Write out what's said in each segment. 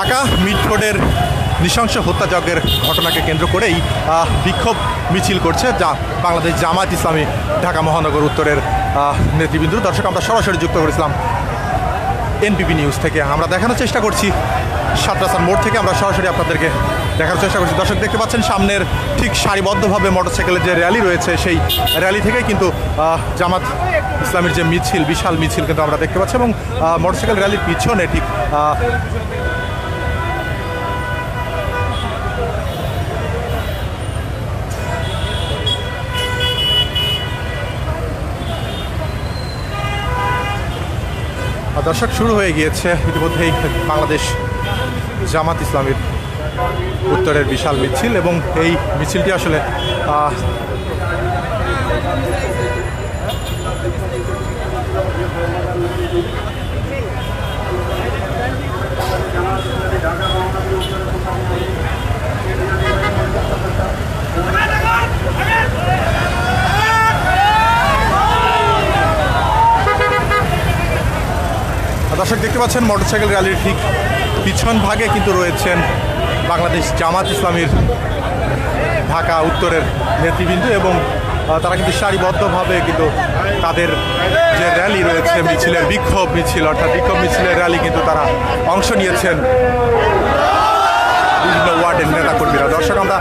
ঢাকা মিটফোর্ডের নৃশংস হত্যাযজ্ঞের ঘটনাকে কেন্দ্র করেই বিক্ষোভ মিছিল করছে যা বাংলাদেশ জামায়াত ইসলামী ঢাকা মহানগর উত্তরের নেতৃবৃন্দ। দর্শক, আমরা সরাসরি যুক্ত করেছিলাম এনপিপি নিউজ থেকে। আমরা দেখানোর চেষ্টা করছি সাতরাসান মোড় থেকে। আমরা সরাসরি আপনাদেরকে দেখার চেষ্টা করছি। দর্শক, দেখতে পাচ্ছেন সামনের ঠিক সারিবদ্ধভাবে মোটরসাইকেলের যে র্যালি রয়েছে, সেই র্যালি থেকে কিন্তু জামাত ইসলামের যে মিছিল, বিশাল মিছিল কিন্তু আমরা দেখতে পাচ্ছি এবং মোটরসাইকেল র্যালির পিছনে ঠিক দর্শক, শুরু হয়ে গিয়েছে ইতিমধ্যেই বাংলাদেশ জামাত ইসলামের উত্তরের বিশাল মিছিল এবং এই মিছিলটি আসলে পাচ্ছেন মোটরসাইকেল র্যালির ঠিক পিছন ভাগে কিন্তু রয়েছেন বাংলাদেশ জামাত ইসলামীর ঢাকা উত্তরের নেতৃবৃন্দ এবং তারা কিন্তু সারিবদ্ধভাবে কিন্তু তাদের যে র্যালি রয়েছে, মিছিলের বিক্ষোভ মিছিল, অর্থাৎ বিক্ষোভ মিছিলের র্যালি কিন্তু তারা অংশ নিয়েছেন। বিভিন্ন ওয়ার্ডের নেতাকর্মীরা। দর্শক, আমরা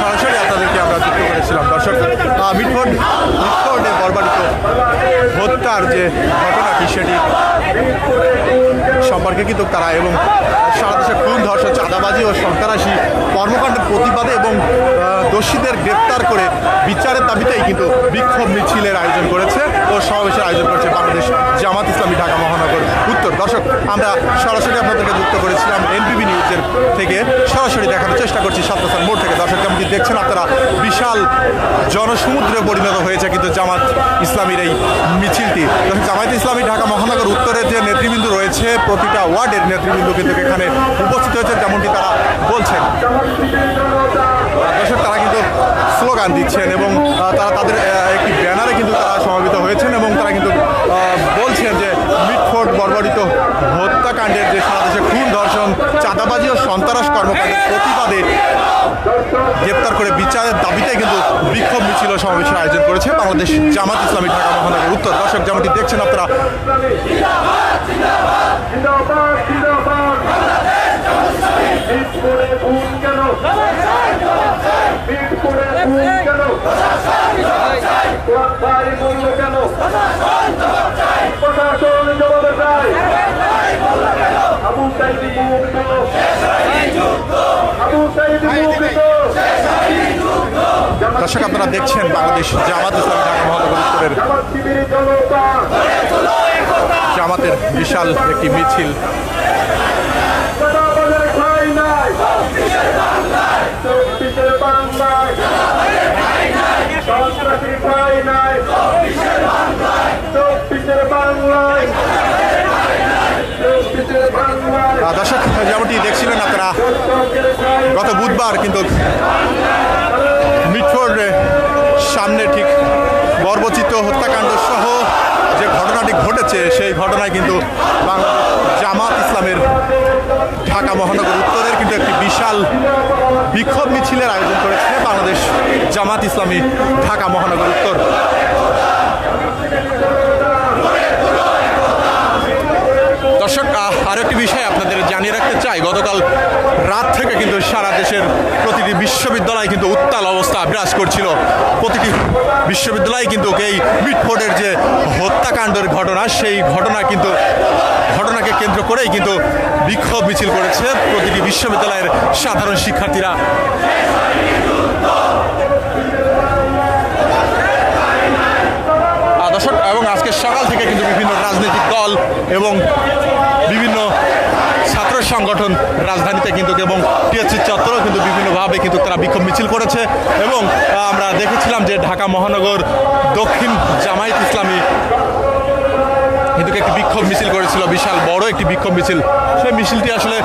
সরাসরি আপনাদেরকে আমরা যুক্ত করেছিলাম দর্শক আহ, মিটফোর্ড মিটফোর্ডে বর্বারিত হত্যার যে ঘটনাটি সেটি সম্পর্কে কিন্তু তারা এবং সারা দেশে খুন, ধর্ষণ, চাঁদাবাজি ও সন্ত্রাসী কর্মকাণ্ডের প্রতিবাদে এবং দোষীদের গ্রেপ্তার করে বিচারের দাবিতেই কিন্তু বিক্ষোভ মিছিলের আয়োজন করেছে ও সমাবেশের আয়োজন করেছে বাংলাদেশ জামাত ইসলামী ঢাকা মহানগর উত্তর। দর্শক, আমরা সরাসরি আপনাদেরকে যুক্ত করেছিলাম এনপিবি নিউজের থেকে। সরাসরি দেখানোর চেষ্টা করছি সাতরাসান মোড় থেকে। দর্শক, যেমনটি দেখছেন আপনারা, বিশাল জনসমুদ্রে পরিণত হয়েছে কিন্তু জামাত ইসলামীর এই মিছিলটি। জামায়াত ইসলামী ঢাকা মহানগর উত্তরের যে নেতৃবৃন্দ রয়েছে, প্রতিটা ওয়ার্ডের নেতৃবৃন্দ কিন্তু এখানে উপস্থিত হয়েছে, যেমনটি তারা বলছেন। তারা কিন্তু স্লোগান দিচ্ছেন এবং তারা তাদের একটি ব্যানারে কিন্তু তারা সমাবেত হয়েছেন এবং তারা কিন্তু বলছেন যে মিটফোর্ড বর্বরিত হত্যাকাণ্ডের যে সারা দেশে খুন, ধর্ষণ, চাঁদাবাজি ও সন্ত্রাস কর্মকাণ্ডের প্রতিবাদে গ্রেপ্তার করে বিচারের দাবিতে কিন্তু বিক্ষোভ মিছিল সমাবেশের আয়োজন করেছে বাংলাদেশ জামাত ইসলামী ঢাকা মহানগর। উত্তর, দর্শক যেমনটি দেখছেন আপনারা। দর্শক, আপনারা দেখছেন বাংলাদেশ জামাত ইসলামী ঢাকা মহানগর উত্তরের জামাতের বিশাল একটি মিছিল। দর্শক, যেমনটি দেখছিলেন আপনারা, গত বুধবার কিন্তু মিটফোর্ডে সামনে ঠিক বর্বচিত হত্যাকাণ্ড সহ যে ঘটনাটি ঘটেছে সেই ঘটনায় কিন্তু জামাত ইসলামের ঢাকা মহানগর উত্তরের কিন্তু একটি বিশাল বিক্ষোভ মিছিলের আয়োজন করেছে বাংলাদেশ জামাত ইসলামী ঢাকা মহানগর উত্তর। দর্শক আহ, আরও একটি বিষয় আপনাদের জানিয়ে রাখতে চাই। গতকাল রাত থেকে কিন্তু সারা দেশের প্রতিটি বিশ্ববিদ্যালয় কিন্তু উত্তাল অবস্থা বিরাজ করছিল। প্রতিটি বিশ্ববিদ্যালয় কিন্তু এই মিটফোর্ডের যে হত্যাকাণ্ডের ঘটনা, সেই ঘটনা কিন্তু, ঘটনাকে কেন্দ্র করেই কিন্তু বিক্ষোভ মিছিল করেছে প্রতিটি বিশ্ববিদ্যালয়ের সাধারণ শিক্ষার্থীরা আহ, দর্শক এবং আজকে সকাল থেকে কিন্তু বিভিন্ন রাজনৈতিক দল এবং বিভিন্ন ছাত্র সংগঠন রাজধানীতে কিন্তু এবং টিএসসি চত্বরেও কিন্তু বিভিন্নভাবে কিন্তু তারা বিক্ষোভ মিছিল করেছে এবং আমরা দেখেছিলাম যে ঢাকা মহানগর দক্ষিণ জামায়াত ইসলামী এদিকে একটি বিক্ষোভ মিছিল করেছিল, বিশাল বড় একটি বিক্ষোভ মিছিল। সেই মিছিলটি আসলে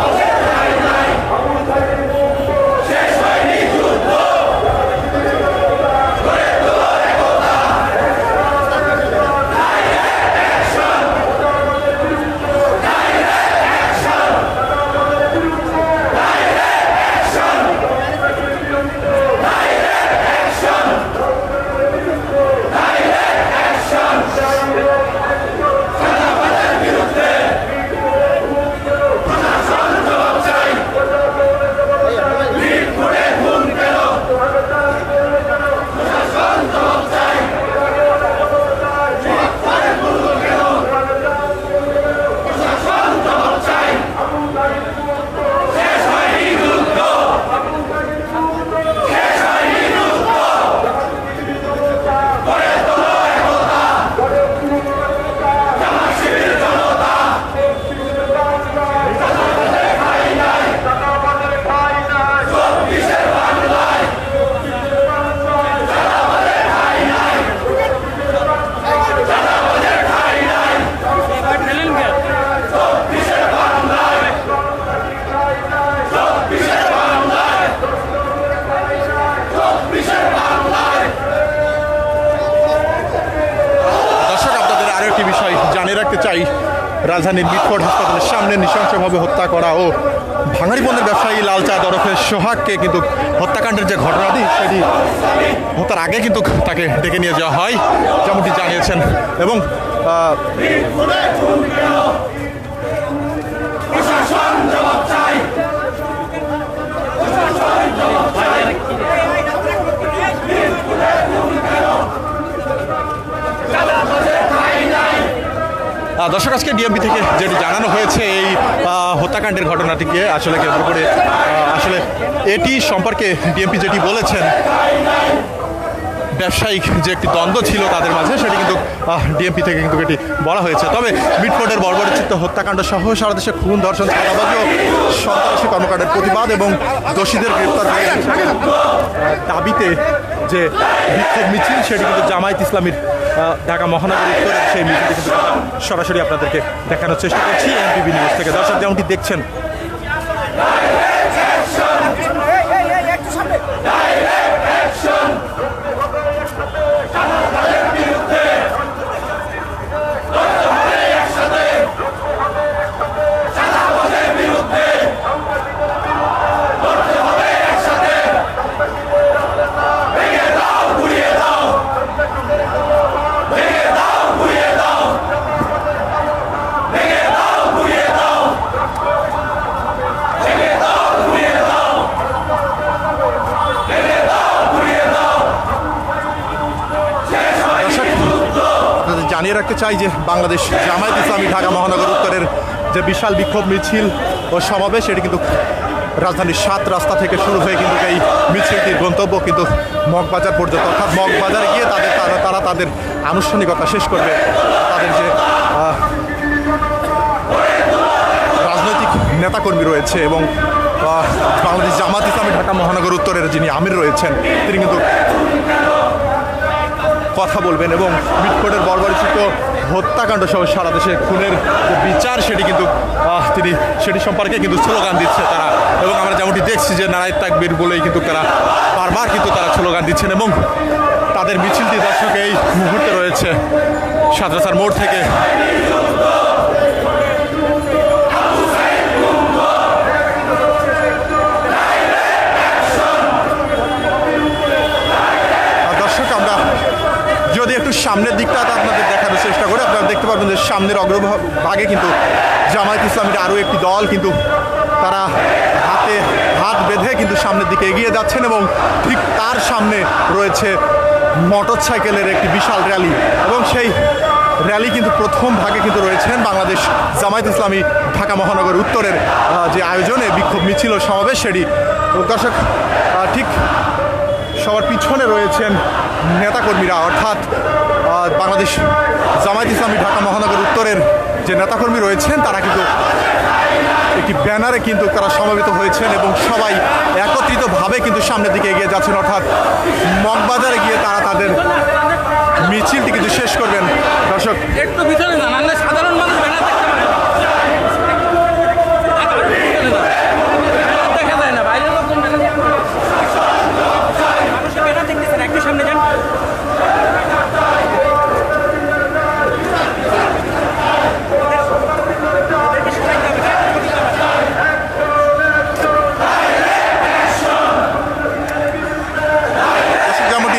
চাই রাজধানীর মিটফোর্ড হাসপাতালের সামনে নৃশংসভাবে হত্যা করা ও ভাঙারি পণ্যের ব্যবসায়ী লালচা দরফের সোহাগকে কিন্তু হত্যাকাণ্ডের যে ঘটনাটি, সেটি হত্যার আগে কিন্তু তাকে ডেকে নিয়ে যাওয়া হয়, যেমনটি জানিয়েছেন। এবং দর্শক, আজকে ডিএমপি থেকে যেটি জানানো হয়েছে, এই হত্যাকাণ্ডের ঘটনাটিকে আসলে কেন্দ্র করে আসলে এটি সম্পর্কে ডিএমপি যেটি বলেছেন ব্যবসায়িক যে একটি দ্বন্দ্ব ছিল তাদের মাঝে, সেটি কিন্তু ডিএমপি থেকে কিন্তু এটি বলা হয়েছে। তবে মিটফোর্ডের বর্বরচিত হত্যাকাণ্ড সহ সারা দেশে খুন, ধর্ষণ, চাঁদাবাজি সন্ত্রাসী কর্মকাণ্ডের প্রতিবাদ এবং দোষীদের গ্রেপ্তার দাবিতে যে বিক্ষোভ মিছিল, সেটি কিন্তু জামায়াত ইসলামীর ঢাকা মহানগর উত্তরের সেই মিছিলটি কিন্তু সরাসরি আপনাদেরকে দেখানোর চেষ্টা করছি। এমপিবি নিউজ থেকে দর্শক যেমনটি দেখছেন জানিয়ে রাখতে চাই যে বাংলাদেশ জামায়াত ইসলামী ঢাকা মহানগর উত্তরের যে বিশাল বিক্ষোভ মিছিল ও সমাবেশ এটি কিন্তু রাজধানীর সাত রাস্তা থেকে শুরু হয়ে কিন্তু এই মিছিলটির গন্তব্য কিন্তু মগবাজার পর্যন্ত। অর্থাৎ মগবাজারে গিয়ে তাদের তারা তারা তাদের আনুষ্ঠানিকতা শেষ করবে। তাদের যে রাজনৈতিক নেতাকর্মী রয়েছে এবং বাংলাদেশ জামাত ইসলামী ঢাকা মহানগর উত্তরের যিনি আমির রয়েছেন, তিনি কিন্তু কথা বলবেন এবং মিটফোর্ডের বর্বরিচিত হত্যাকাণ্ড সহ সারা দেশে খুনের বিচার, সেটি কিন্তু তিনি, সেটি সম্পর্কে কিন্তু স্লোগান দিচ্ছে তারা। এবং আমরা যেমনটি দেখছি যে নারায় তাকবীর বলেই কিন্তু তারা, বারবার কিন্তু তারা স্লোগান দিচ্ছেন এবং তাদের মিছিলটি দর্শক এই মুহূর্তে রয়েছে সাদ্রাসার মোড় থেকে একটু সামনের দিকটা আপনাদের দেখানোর চেষ্টা করে। আপনারা দেখতে পারবেন যে সামনের অগ্রভাগে কিন্তু জামায়াত ইসলামের আরও একটি দল কিন্তু তারা হাতে হাত বেঁধে কিন্তু সামনের দিকে এগিয়ে যাচ্ছেন এবং ঠিক তার সামনে রয়েছে মোটর সাইকেলের একটি বিশাল র্যালি। এবং সেই র্যালি কিন্তু প্রথম ভাগে কিন্তু রয়েছেন বাংলাদেশ জামায়াত ইসলামী ঢাকা মহানগর উত্তরের যে আয়োজনে বিক্ষোভ মিছিল সমাবেশ, সেটি দর্শক ঠিক সবার পিছনে রয়েছেন নেতাকর্মীরা, অর্থাৎ বাংলাদেশ জামায়াত ইসলামী ঢাকা মহানগর উত্তরের যে নেতাকর্মী রয়েছেন, তারা কিন্তু একটি ব্যানারে কিন্তু তারা সমবেত হয়েছেন এবং সবাই একত্রিতভাবে কিন্তু সামনের দিকে এগিয়ে যাচ্ছেন। অর্থাৎ মগবাজারে গিয়ে তারা তাদের মিছিলটি কিন্তু শেষ করবেন। দর্শক, একটু আন্দাজ